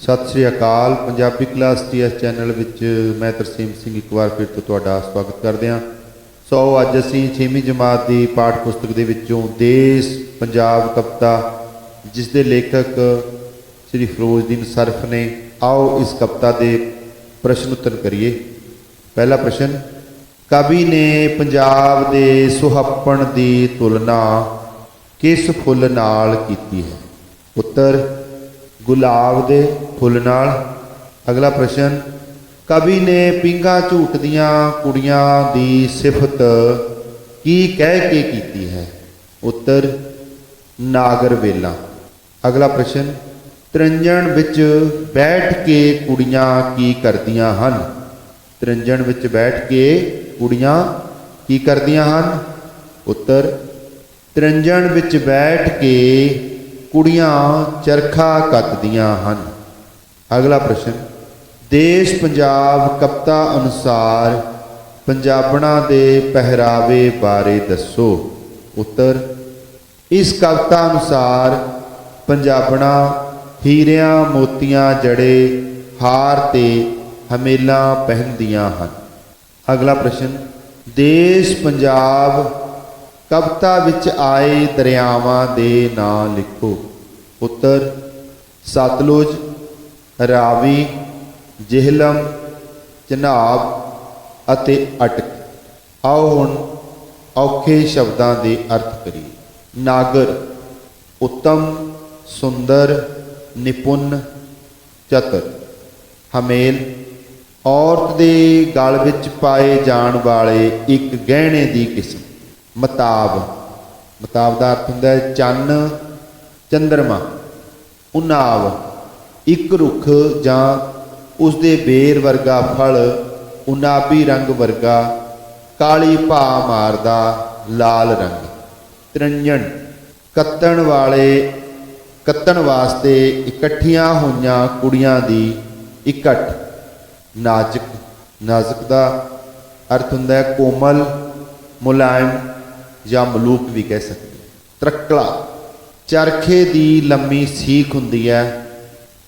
Sat Sri Akal. Punjabi class TS channel ਵਿੱਚ ਮੈਂ ਤਰਸੀਮ ਸਿੰਘ ਇੱਕ ਵਾਰ ਫਿਰ ਤੋਂ ਤੁਹਾਡਾ ਸਵਾਗਤ ਕਰਦੇ ਹਾਂ। ਸੋ ਅੱਜ ਅਸੀਂ 6ਵੀਂ ਜਮਾਤ ਦੀ ਪਾਠ ਪੁਸਤਕ ਦੇ ਵਿੱਚੋਂ ਦੇਸ਼ ਪੰਜਾਬ ਕਵਿਤਾ ਜਿਸ ਦੇ ਲੇਖਕ ਸ੍ਰੀ ਫਿਰੋਜ਼ਦੀਨ ਸਰਫ ਨੇ, ਆਓ ਇਸ ਕਵਿਤਾ ਦੇ ਪ੍ਰਸ਼ਨ ਉੱਤਰ ਕਰੀਏ। ਪਹਿਲਾ ਪ੍ਰਸ਼ਨ, ਕਵੀ ਨੇ ਪੰਜਾਬ ਦੇ ਸੁਹੱਪਣ ਦੀ ਤੁਲਨਾ ਕਿਸ ਫੁੱਲ ਨਾਲ ਕੀਤੀ ਹੈ? ਉੱਤਰ ਗੁਲਾਬ ਦੇ ਫੁੱਲ ਨਾਲ। ਅਗਲਾ ਪ੍ਰਸ਼ਨ, ਕਵੀ ਨੇ ਪਿੰਗਾ ਝੂਟਦੀਆਂ ਕੁੜੀਆਂ ਦੀ ਸਿਫਤ ਕੀ ਕਹਿ ਕੇ ਕੀਤੀ ਹੈ? ਉੱਤਰ, ਨਾਗਰ ਵੇਲਾ। ਅਗਲਾ ਪ੍ਰਸ਼ਨ, ਤ੍ਰਿੰਜਣ ਵਿੱਚ ਬੈਠ ਕੇ ਕੁੜੀਆਂ ਕੀ ਕਰਦੀਆਂ ਹਨ? ਤ੍ਰਿੰਜਣ ਵਿੱਚ ਬੈਠ ਕੇ ਕੁੜੀਆਂ ਕੀ ਕਰਦੀਆਂ ਹਨ? ਉੱਤਰ, ਤ੍ਰਿੰਜਣ ਵਿੱਚ ਬੈਠ ਕੇ ਕੁੜੀਆਂ ਚਰਖਾ ਕੱਤਦੀਆਂ ਹਨ। ਅਗਲਾ ਪ੍ਰਸ਼ਨ, ਦੇਸ਼ ਪੰਜਾਬ ਕਵਿਤਾ ਅਨੁਸਾਰ ਪੰਜਾਬਣਾ ਦੇ ਪਹਿਰਾਵੇ ਬਾਰੇ ਦੱਸੋ। ਉੱਤਰ, ਇਸ ਕਵਿਤਾ ਅਨੁਸਾਰ ਪੰਜਾਬਣਾ ਹੀਰਿਆਂ ਮੋਤੀਆਂ ਜੜੇ ਹਾਰ ਤੇ ਹਮੇਲਾ ਪਹਿਨਦੀਆਂ ਹਨ। ਅਗਲਾ ਪ੍ਰਸ਼ਨ, ਦੇਸ਼ ਪੰਜਾਬ ਕਵਿਤਾ ਵਿੱਚ ਆਏ ਦਰਿਆਵਾਂ ਦੇ ਨਾਂ ਲਿਖੋ। ਪੁੱਤਰ ਸਤਲੁਜ, ਰਾਵੀ, ਜਿਹਲਮ, ਚਨਾਬ ਅਤੇ ਅਟਕ। ਆਓ ਹੁਣ ਔਖੇ ਸ਼ਬਦਾਂ ਦੇ ਅਰਥ ਕਰੀਏ। ਨਾਗਰ, ਉੱਤਮ, ਸੁੰਦਰ, ਨਿਪੁੰਨ, ਚਤਰ। ਹਮੇਲ, ਔਰਤ ਦੇ ਗਲ ਵਿੱਚ ਪਾਏ ਜਾਣ ਵਾਲੇ ਇੱਕ ਗਹਿਣੇ ਦੀ ਕਿਸਮ। ਮਤਾਬ। ਮਤਾਬ ਦਾ ਅਰਥ ਹੁੰਦਾ ਹੈ ਚੰਨ, ਚੰਦਰਮਾ। ਉਨਾਵ। ਇੱਕ ਰੁੱਖ ਜਾਂ ਉਸ ਦੇ ਬੇਰ ਵਰਗਾ ਫਲ ਉਨਾਬੀ ਰੰਗ ਵਰਗਾ, ਕਾਲੀ ਭਾ ਮਾਰਦਾ ਲਾਲ ਰੰਗ। ਤ੍ਰਿੰਜਣ। ਕੱਤਣ ਵਾਲੇ, ਕੱਤਣ ਵਾਸਤੇ ਇਕੱਠੀਆਂ ਹੋਈਆਂ ਕੁੜੀਆਂ ਦੀ ਇਕੱਠ। ਨਾਜ਼ਕ। ਨਾਜ਼ੁਕ ਦਾ ਅਰਥ ਹੁੰਦਾ ਹੈ ਕੋਮਲ, ਮੁਲਾਇਮ ਜਾਂ ਮਲੂਕ ਵੀ ਕਹਿ ਸਕਦੇ ਹਾਂ। ਤਰਕਲਾ, ਚਰਖੇ ਦੀ ਲੰਮੀ ਸੀਖ ਹੁੰਦੀ ਹੈ।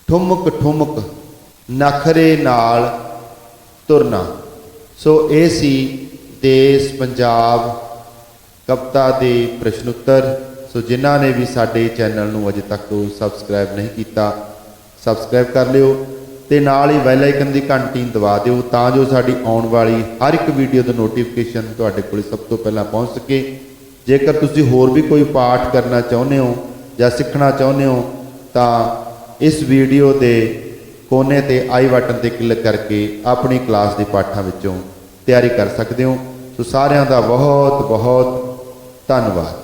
ਠੁਮਕ ਠੁਮਕ ਨਖਰੇ ਨਾਲ ਤੁਰਨਾ। ਸੋ ਇਹ ਸੀ ਦੇਸ਼ ਪੰਜਾਬ, ਕਵਿਤਾ ਦੇ ਪ੍ਰਸ਼ਨ ਉੱਤਰ। ਸੋ ਜਿਨ੍ਹਾਂ ਨੇ ਵੀ ਸਾਡੇ ਚੈਨਲ ਨੂੰ ਅਜੇ ਤੱਕ ਸਬਸਕ੍ਰਾਈਬ ਨਹੀਂ ਕੀਤਾ, ਸਬਸਕ੍ਰਾਈਬ ਕਰ ਲਿਓ ਤੇ ਨਾਲ ਹੀ ਬੈਲ ਆਈਕਨ ਦੀ ਘੰਟੀ ਦਬਾ ਦਿਓ ਤਾਂ ਜੋ ਸਾਡੀ ਆਉਣ ਵਾਲੀ ਹਰ ਇੱਕ ਵੀਡੀਓ ਦਾ ਨੋਟੀਫਿਕੇਸ਼ਨ ਤੁਹਾਡੇ ਕੋਲ ਸਭ ਤੋਂ ਪਹਿਲਾਂ ਪਹੁੰਚ ਸਕੇ। ਜੇਕਰ ਤੁਸੀਂ ਹੋਰ ਵੀ ਕੋਈ ਪਾਠ ਕਰਨਾ ਚਾਹੁੰਦੇ ਹੋ ਜਾਂ ਸਿੱਖਣਾ ਚਾਹੁੰਦੇ ਹੋ, ਤਾਂ ਇਸ ਵੀਡੀਓ ਦੇ ਕੋਨੇ ਤੇ ਆਈ ਬਟਨ ਤੇ ਕਲਿੱਕ ਕਰਕੇ ਆਪਣੀ ਕਲਾਸ ਦੇ ਪਾਠਾਂ ਵਿੱਚੋਂ ਤਿਆਰੀ ਕਰ ਸਕਦੇ ਹੋ। ਸੋ ਸਾਰਿਆਂ ਦਾ ਬਹੁਤ ਬਹੁਤ ਧੰਨਵਾਦ।